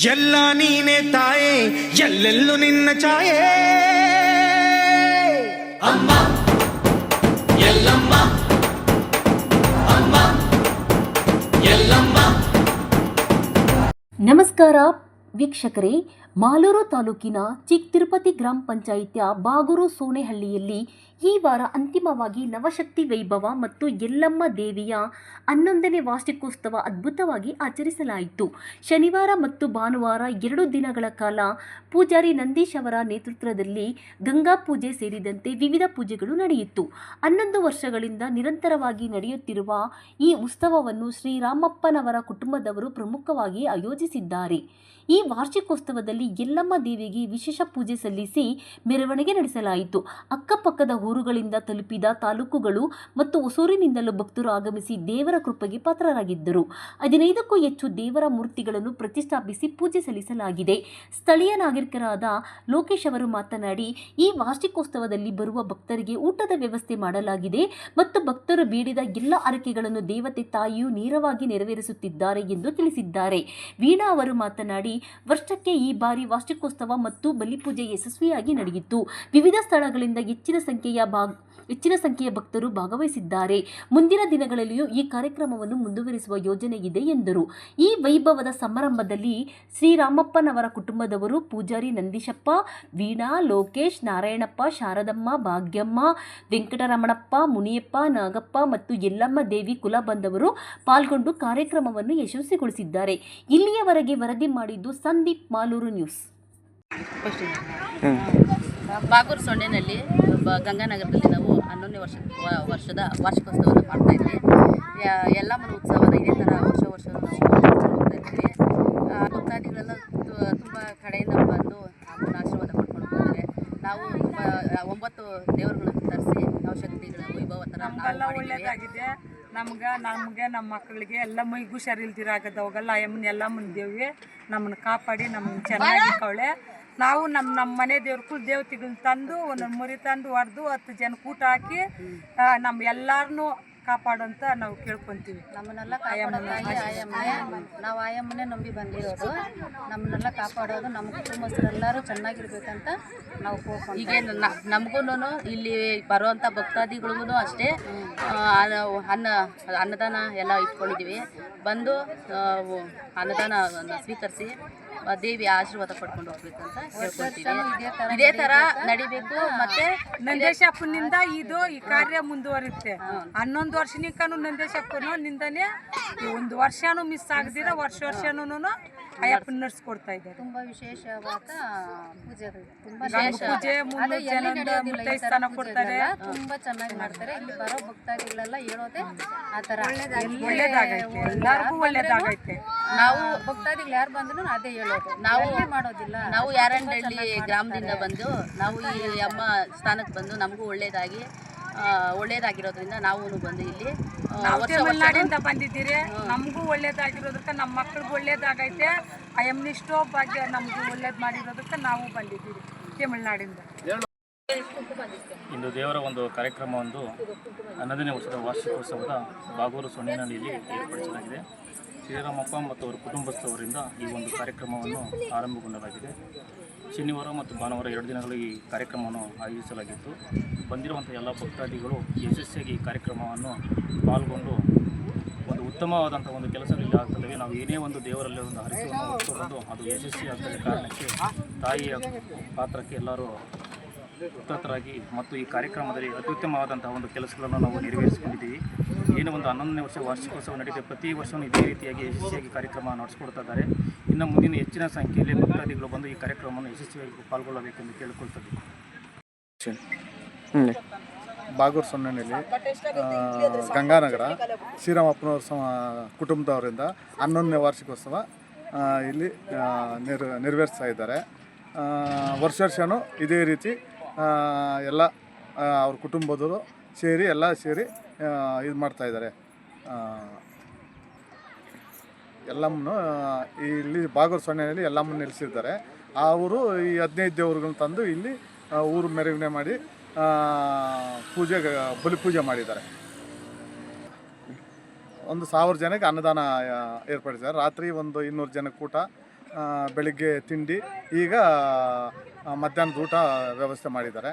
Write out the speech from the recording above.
ಎಲ್ಲ ನೀನೆ ತಾಯೇ ಎಲ್ಲೆಲ್ಲೂ ನಿನ್ನ ಛಾಯೆ. ಅಮ್ಮ ಎಲ್ಲಮ್ಮ ಅಮ್ಮ ಎಲ್ಲಮ್ಮ. ನಮಸ್ಕಾರ ವೀಕ್ಷಕರೇ ಮಾಲೂರು ತಾಲೂಕಿನ ಚಿಕ್ಕ ತಿರುಪತಿ ಗ್ರಾಮ ಪಂಚಾಯಿತಿಯ ಬಾಗೂರು ಸೋನೆಹಳ್ಳಿಯಲ್ಲಿ ಈ ವಾರ ಅಂತಿಮವಾಗಿ ನವಶಕ್ತಿ ವೈಭವ ಮತ್ತು ಯಲ್ಲಮ್ಮ ದೇವಿಯ ಹನ್ನೊಂದನೇ ವಾರ್ಷಿಕೋತ್ಸವ ಅದ್ಭುತವಾಗಿ ಆಚರಿಸಲಾಯಿತು. ಶನಿವಾರ ಮತ್ತು ಭಾನುವಾರ ಎರಡು ದಿನಗಳ ಕಾಲ ಪೂಜಾರಿ ನಂದೀಶ್ ಅವರ ನೇತೃತ್ವದಲ್ಲಿ ಗಂಗಾ ಪೂಜೆ ಸೇರಿದಂತೆ ವಿವಿಧ ಪೂಜೆಗಳು ನಡೆಯಿತು. ಹನ್ನೊಂದು ವರ್ಷಗಳಿಂದ ನಿರಂತರವಾಗಿ ನಡೆಯುತ್ತಿರುವ ಈ ಉತ್ಸವವನ್ನು ಶ್ರೀರಾಮಪ್ಪನವರ ಕುಟುಂಬದವರು ಪ್ರಮುಖವಾಗಿ ಆಯೋಜಿಸಿದ್ದಾರೆ. ಈ ವಾರ್ಷಿಕೋತ್ಸವದಲ್ಲಿ ಯಲ್ಲಮ್ಮ ದೇವಿಗೆ ವಿಶೇಷ ಪೂಜೆ ಸಲ್ಲಿಸಿ ಮೆರವಣಿಗೆ ನಡೆಸಲಾಯಿತು. ಅಕ್ಕಪಕ್ಕದ ಊರುಗಳಿಂದ ತಲುಪಿದ ತಾಲೂಕುಗಳು ಮತ್ತು ಹೊಸೂರಿನಿಂದಲೂ ಭಕ್ತರು ಆಗಮಿಸಿ ದೇವರ ಕೃಪೆಗೆ ಪಾತ್ರರಾಗಿದ್ದರು. ಹದಿನೈದಕ್ಕೂ ಹೆಚ್ಚು ದೇವರ ಮೂರ್ತಿಗಳನ್ನು ಪ್ರತಿಷ್ಠಾಪಿಸಿ ಪೂಜೆ ಸಲ್ಲಿಸಲಾಗಿದೆ. ಸ್ಥಳೀಯ ನಾಗರಿಕರಾದ ಲೋಕೇಶ್ ಅವರು ಮಾತನಾಡಿ, ಈ ವಾರ್ಷಿಕೋತ್ಸವದಲ್ಲಿ ಬರುವ ಭಕ್ತರಿಗೆ ಊಟದ ವ್ಯವಸ್ಥೆ ಮಾಡಲಾಗಿದೆ ಮತ್ತು ಭಕ್ತರು ಬೇಡಿದ ಎಲ್ಲ ಅರಕೆಗಳನ್ನು ದೇವತೆ ತಾಯಿಯು ನೇರವಾಗಿ ನೆರವೇರಿಸುತ್ತಿದ್ದಾರೆ ಎಂದು ತಿಳಿಸಿದ್ದಾರೆ. ವೀಣಾ ಅವರು ಮಾತನಾಡಿ, ವರ್ಷಕ್ಕೆ ಈ ಬಾರಿ ವಾರ್ಷಿಕೋತ್ಸವ ಮತ್ತು ಬಲಿಪೂಜೆ ಯಶಸ್ವಿಯಾಗಿ ನಡೆಯಿತು. ವಿವಿಧ ಸ್ಥಳಗಳಿಂದ ಹೆಚ್ಚಿನ ಸಂಖ್ಯೆಯ ಭಾಗ, ಹೆಚ್ಚಿನ ಸಂಖ್ಯೆಯ ಭಕ್ತರು ಭಾಗವಹಿಸಿದ್ದಾರೆ. ಮುಂದಿನ ದಿನಗಳಲ್ಲಿಯೂ ಈ ಕಾರ್ಯಕ್ರಮವನ್ನು ಮುಂದುವರಿಸುವ ಯೋಜನೆ ಇದೆ ಎಂದರು. ಈ ವೈಭವದ ಸಮಾರಂಭದಲ್ಲಿ ಶ್ರೀರಾಮಪ್ಪನವರ ಕುಟುಂಬದವರು ಪೂಜಾರಿ ನಂದೀಶಪ್ಪ, ವೀಣಾ, ಲೋಕೇಶ್, ನಾರಾಯಣಪ್ಪ, ಶಾರದಮ್ಮ, ಭಾಗ್ಯಮ್ಮ, ವೆಂಕಟರಮಣಪ್ಪ, ಮುನಿಯಪ್ಪ, ನಾಗಪ್ಪ ಮತ್ತು ಯಲ್ಲಮ್ಮ ದೇವಿ ಕುಲ ಬಂದವರು ಪಾಲ್ಗೊಂಡು ಕಾರ್ಯಕ್ರಮವನ್ನು ಯಶಸ್ವಿಗೊಳಿಸಿದ್ದಾರೆ. ಇಲ್ಲಿಯವರೆಗೆ ವರದಿ ಮಾಡಿದ್ದು ಸಂದೀಪ್ ಮಾಲೂರು ನ್ಯೂಸ್. ಬಾಗೂರು ಸೊಂಡೆನಲ್ಲಿ ಬ ಗಂಗಾನಗರದಲ್ಲಿ ನಾವು ಹನ್ನೊಂದನೇ ವರ್ಷ ವರ್ಷದ ವಾರ್ಷಿಕೋತ್ಸವವನ್ನು ಮಾಡ್ತಾ ಇದ್ವಿ. ಎಲ್ಲ ಮನೆ ಉತ್ಸವನ ಇದೇ ಥರ ವರ್ಷ ವರ್ಷ ಇದ್ವಿ. ಭಕ್ತಾದಿಗಳೆಲ್ಲ ತುಂಬ ಕಡೆಯಿಂದ ಬಂದು ಅಮ್ಮನ ಆಶೀರ್ವಾದ ಪಡ್ಕೊಂಡು ಹೋಗ್ತಾರೆ ನಾವು ತುಂಬ ಒಂಬತ್ತು ದೇವರುಗಳನ್ನು ತರಿಸಿ ನಾವು ಶಕ್ತಿಗಳ ವೈಭವ ಥರ ಒಳ್ಳೆಯದಾಗಿದೆ ನಮ್ಗೆ ನಮಗೆ ನಮ್ಮ ಮಕ್ಕಳಿಗೆ ಎಲ್ಲ ಮೈಗೂ ಹುಷಾರಿಲ್ದಿರಾಗದವಾಗೆಲ್ಲ ಎಮ್ಮನ ಎಲ್ಲ ದೇವಿ ನಮ್ಮನ್ನ ಕಾಪಾಡಿ ನಮ್ಮನ್ನ ಚೆನ್ನಾಗಿಕ್ಕವಳೆ ನಾವು ನಮ್ಮ ನಮ್ಮ ಮನೆ ದೇವ್ರ ಕುಲ್ ದೇವತೆಗಳನ್ನ ತಂದು ಒಂದೊಂದು ಮುರಿ ತಂದು ಹೊಡೆದು ಹತ್ತು ಜನ ಕೂಟ ಹಾಕಿ ನಮ್ಮ ಎಲ್ಲಾರನ್ನೂ ಕಾಪಾಡಂತ ನಾವು ಕೇಳ್ಕೊಂತೀವಿ. ನಮ್ಮನ್ನೆಲ್ಲ ನಾವು ಆಯಮ್ಮನೇ ನಂಬಿ ಬಂದಿರೋದು. ನಮ್ಮನ್ನೆಲ್ಲ ಕಾಪಾಡೋದು ನಮ್ಮ ಕುಟುಂಬಸ್ಥರೆಲ್ಲರೂ ಚೆನ್ನಾಗಿರ್ಬೇಕಂತ ನಾವು ಈಗೇನು ನಮಗೂ ಇಲ್ಲಿ ಬರುವಂಥ ಭಕ್ತಾದಿಗಳಿಗೂ ಅಷ್ಟೇ. ಅನ್ನ- ಅನ್ನ ಅನ್ನದಾನ ಎಲ್ಲ ಇಟ್ಕೊಂಡಿದ್ದೀವಿ ಬಂದು ಅನ್ನದಾನ ಸ್ವೀಕರಿಸಿ ದೇವಿ ಆಶೀರ್ವಾದ ಪಡ್ಕೊಂಡು ಹೋಗ್ಬೇಕು ಅಂತ ಹೇಳ್ಕೊಳ್ತೀವಿ ಇದೇ ತರ ನಡಿಬೇಕು. ಮತ್ತೆ ನಂದೇಶಪ್ಪನಿಂದ ಇದು ಈ ಕಾರ್ಯ ಮುಂದುವರಿಯುತ್ತೆ. ಹನ್ನೊಂದು ವರ್ಷನಿಕನು ನಂದೇಶಪ್ಪನು ನಿಂದನೆ ಈ ಒಂದು ವರ್ಷನೂ ಮಿಸ್ ಆಗದಿರ ವರ್ಷ ವರ್ಷನೂ ಅಯ್ಯಪ್ಪನ ನಡ್ಸ್ಕೊಡ್ತಾ ಇದ್ದೆ ತುಂಬಾ ವಿಶೇಷವಾದ ಪೂಜೆ ತುಂಬಾ ಪೂಜೆ ಸ್ಥಾನ ಕೊಡ್ತಾರೆ. ತುಂಬಾ ಚೆನ್ನಾಗಿ ಮಾಡ್ತಾರೆ. ಇಲ್ಲಿ ಬರೋ ಭಕ್ತಾದಿಗಳೆಲ್ಲ ಹೇಳೋದೆ ಆ ತರ ಒಳ್ಳೇದಾಗೈತೆ. ಎಲ್ಲರಿಗೂ ಒಳ್ಳೇದಾಗೈತೆ. ನಾವು ಭಕ್ತಾದಿಗಳು ಯಾರು ಬಂದ್ರು ಅದೇ ಹೇಳೋದು. ನಾವು ಮಾಡೋದಿಲ್ಲ. ನಾವು ಯಾರಂಡಳ್ಳಿ ಗ್ರಾಮದಿಂದ ಬಂದು ನಾವು ಈ ಅಮ್ಮ ಸ್ಥಾನಕ್ಕೆ ಬಂದು ನಮಗೂ ಒಳ್ಳೇದಾಗಿ ಒಳ್ಳೇದಾಗಿರೋದ್ರಿಂದ ನಾವು ಬಂದು ಇಲ್ಲಿ ತಮಿಳ್ನಾಡಿಂದ ಬಂದಿದ್ದೀರಿ. ನಮಗೂ ಒಳ್ಳೇದಾಗಿರೋದಕ್ಕೆ ನಮ್ಮ ಮಕ್ಳಿಗೂ ಒಳ್ಳೇದಾಗೈತೆ. ಅಯ್ಯಮ್ಮನಿಷ್ಟೋ ಭಾಗ್ಯ ನಮಗೂ ಒಳ್ಳೇದು ಮಾಡಿರೋದಕ್ಕೆ ನಾವು ಬಂದಿದ್ದೀರಿ ತಮಿಳ್ನಾಡಿಂದ. ಇಂದು ದೇವರ ಒಂದು ಕಾರ್ಯಕ್ರಮ ಒಂದು ಹನ್ನೊಂದನೇ ವರ್ಷದ ವಾರ್ಷಿಕೋತ್ಸವದ ಬಾಗೂರು ಸೊನ್ನೆನಹಳ್ಳಿಯಲ್ಲಿ ಏರ್ಪಡಿಸಲಾಗಿದೆ. ಶ್ರೀರಾಮಪ್ಪ ಮತ್ತು ಅವರ ಕುಟುಂಬಸ್ಥವರಿಂದ ಈ ಒಂದು ಕಾರ್ಯಕ್ರಮವನ್ನು ಆರಂಭಗೊಂಡಲಾಗಿದೆ ಶನಿವಾರ ಮತ್ತು ಭಾನುವಾರ ಎರಡು ದಿನಗಳು ಈ ಕಾರ್ಯಕ್ರಮವನ್ನು ಆಯೋಜಿಸಲಾಗಿತ್ತು. ಬಂದಿರುವಂಥ ಎಲ್ಲ ಭಕ್ತಾದಿಗಳು ಯಶಸ್ವಿಯಾಗಿ ಈ ಕಾರ್ಯಕ್ರಮವನ್ನು ಪಾಲ್ಗೊಂಡು ಒಂದು ಉತ್ತಮವಾದಂಥ ಒಂದು ಕೆಲಸದಲ್ಲಿ ಆಗ್ತದೆ ನಾವು ಏನೇ ಒಂದು ದೇವರಲ್ಲಿ ಒಂದು ಹರಿಸುವನ್ನು ಹೊತ್ತುಕೊಂಡು ಅದು ಯಶಸ್ವಿ ಆಗ್ತದೆ ಕಾರಣಕ್ಕೆ ತಾಯಿಯ ಪಾತ್ರಕ್ಕೆ ಎಲ್ಲರೂ ಉತ್ತರಾಗಿ ಮತ್ತು ಈ ಕಾರ್ಯಕ್ರಮದಲ್ಲಿ ಅತ್ಯುತ್ತಮವಾದಂಥ ಒಂದು ಕೆಲಸಗಳನ್ನು ನಾವು ನೆರವೇರಿಸಿಕೊಂಡಿದ್ದೀವಿ. ಒಂದು ಹನ್ನೊಂದನೇ ವರ್ಷ ವಾರ್ಷಿಕೋತ್ಸವ ನಡೆಯುತ್ತೆ ಪ್ರತಿ ವರ್ಷವೂ ಇದೇ ರೀತಿಯಾಗಿ ಯಶಸ್ವಿಯಾಗಿ ಕಾರ್ಯಕ್ರಮ ನಡೆಸ್ಕೊಡ್ತಾ ಇದ್ದಾರೆ. ಇನ್ನು ಮುಂದಿನ ಹೆಚ್ಚಿನ ಸಂಖ್ಯೆಯಲ್ಲಿ ಭಕ್ತಾದಿಗಳು ಬಂದು ಈ ಕಾರ್ಯಕ್ರಮವನ್ನು ಯಶಸ್ವಿಯಾಗಿ ಪಾಲ್ಗೊಳ್ಳಬೇಕೆಂದು ಕೇಳಿಕೊಳ್ತದೆ. ಬಾಗೂರು ಸೊನ್ನೆಯಲ್ಲಿ ಗಂಗಾನಗರ ಶ್ರೀರಾಮಪ್ಪನವ್ರ ಸಮ ಕುಟುಂಬದವರಿಂದ ಹನ್ನೊಂದನೇ ವಾರ್ಷಿಕೋತ್ಸವ ಇಲ್ಲಿ ನೆರ ನೆರವೇರಿಸ್ತಾ ಇದ್ದಾರೆ. ವರ್ಷ ವರ್ಷವೂ ಇದೇ ರೀತಿ ಎಲ್ಲ ಅವ್ರ ಕುಟುಂಬದವರು ಸೇರಿ, ಎಲ್ಲ ಸೇರಿ ಇದು ಮಾಡ್ತಾ ಇದ್ದಾರೆ. ಎಲ್ಲಮ್ಮನು ಇಲ್ಲಿ ಬಾಗೂರು ಸೊನ್ನೆಯಲ್ಲಿ ಎಲ್ಲಮ್ಮನ ಆ ಅವರು ಈ ಹದಿನೈದು ದೇವರುಗಳನ್ನ ತಂದು ಇಲ್ಲಿ ಊರು ಮೆರವಣಿಗೆ ಮಾಡಿ ಪೂಜೆ, ಬಲಿ ಪೂಜೆ ಮಾಡಿದ್ದಾರೆ. ಒಂದು ಸಾವಿರ ಜನಕ್ಕೆ ಅನ್ನದಾನ ಏರ್ಪಡಿಸಿದ್ದಾರೆ. ರಾತ್ರಿ ಒಂದು ಇನ್ನೂರು ಜನಕ್ಕೆ ಊಟ ಬೆಳಿಗ್ಗೆ ತಿಂಡಿ, ಈಗ ಮಧ್ಯಾಹ್ನದ ಊಟ ವ್ಯವಸ್ಥೆ ಮಾಡಿದ್ದಾರೆ.